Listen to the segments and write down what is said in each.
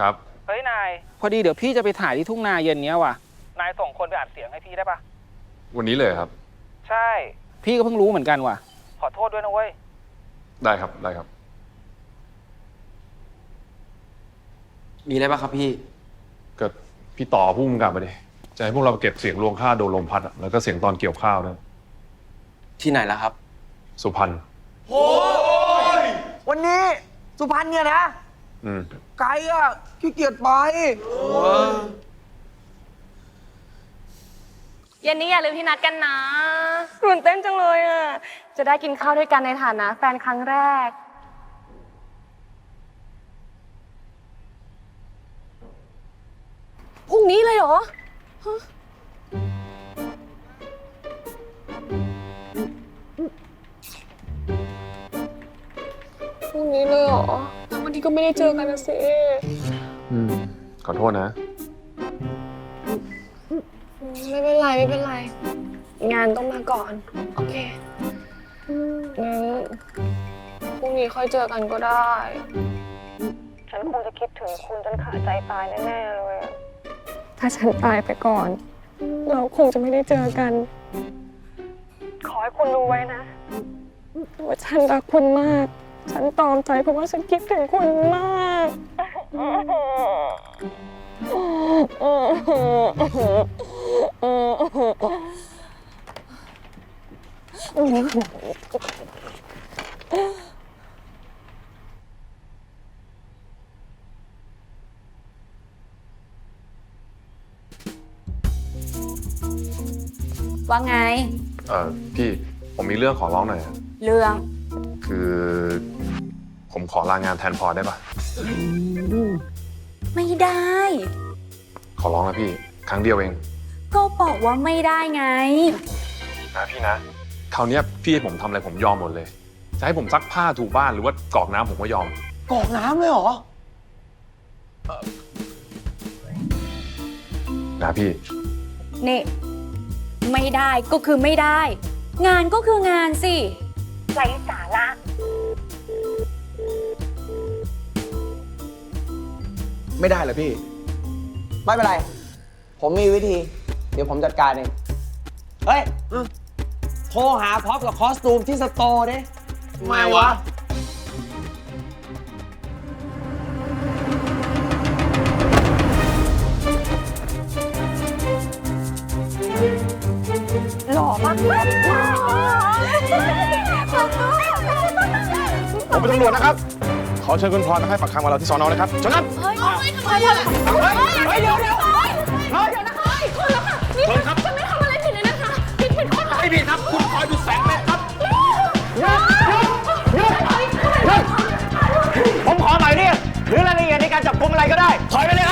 ครับ เฮ้ยนาย พอดีเดี๋ยวพี่จะไปถ่ายที่ทุ่งนาเย็นเนี้ยว่ะ นายส่งคนไปอัดเสียงให้พี่ได้ปะวันนี้เลยครับ ใช่ พี่ก็เพิ่งรู้เหมือนกันว่ะ ขอโทษด้วยนะเว้ย ได้ครับได้ครับ มีอะไรบ้างครับพี่ก็พี่ต่อพุ่มกลับมาดิจะให้พวกเราเก็บเสียงรวงข้าวโดนลมพัดอะแล้วก็เสียงตอนเกี่ยวข้าวด้วยที่ไหนล่ะครับ สุพรรณวันนี้สุพรรณเนี่ยนะอืม ไกลอะขี้เกียจไป เย็นนี้อย่าลืมที่นัดกันนะตื่นเต้นจังเลยอะ จะได้กินข้าวด้วยกันในฐานะแฟนครั้งแรก พรุ่งนี้เลยเหรอฮะพรุ่งนี้เลยเหรอแล้ววันนี้ ก็ไม่ได้เจอกันนะสิอืมขอโทษนะ ไม่เป็นไรไม่เป็นไร งานต้องมาก่อน โอเคงั้นพรุ่งนี้ค่อยเจอกันก็ได้ ฉันคงจะคิดถึงคุณจนขาดใจตายแน่ๆเลยอะถ้าฉันตายไปก่อน เราคงจะไม่ได้เจอกัน ขอให้คุณรู้ไว้นะว่าฉันรักคุณมาก ฉันตอมใจเพราะว่าฉันคิดถึงคุณมากว่าไง เออพี่ผมมีเรื่องขอร้องหน่อยอะ เรื่อง คือผมขอลางานแทนพลอยได้ปะไม่ได้ ขอร้องนะพี่ ครั้งเดียวเอง ก็บอกว่าไม่ได้ไง นะพี่นะคราวเนี้ยพี่ให้ผมทำอะไรผมยอมหมดเลย จะให้ผมซักผ้าถูบ้านหรือว่ากรอกน้ำผมก็ยอม กรอกน้ำเลยเหรอ นะพี่ นี่ ไม่ได้ก็คือไม่ได้ งานก็คืองานสิ ไร้สาระไม่ได้เหรอพี่ ไม่เป็นไร ผมมีวิธี เดี๋ยวผมจัดการเอง เฮ้ย โทรหาพร็อพกับคอสตูมที่สโตร์ดิทำไมวะ หล่อมาก เป็นตำรวจนะครับ ขอเชิญคุณพรมาให้ปากคำกับเราที่สอนอนะครับเชิญครับ เฮ้ยเฮ้ยเฮ้ยเฮ้ยเดี๋ยวเดี๋ยวเฮ้ยเดี๋ยวนะคะคนละค่ะนี่ฉันไม่ทำอะไรผิดเลยนะคะผิดผิดคนละไม่ผิดครับ คุณพรอยู่แสงแม่ครับผมขอหมายเรียกหรือรายละเอียดในการจับกุมอะไรก็ได้ ถอยไปเลยค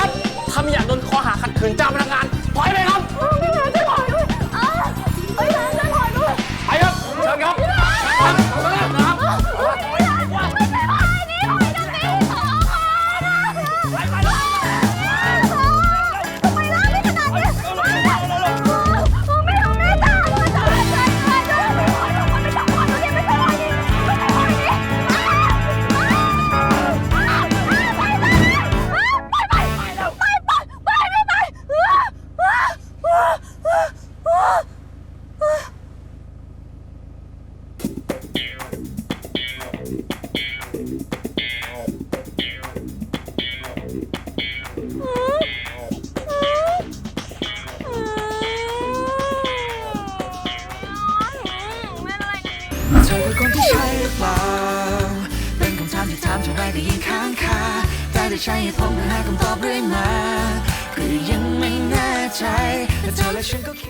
รับ เธอคือคนที่ใช่หรือเปล่า เป็นคำถามที่ถามเท่าไรก็ยิ่งค้างคาแต่ได้ใช้เหตุผลเพื่อหาคำตอบเรื่อยมาก็ยังไม่แน่ใจแต่เธอและฉันก็คิด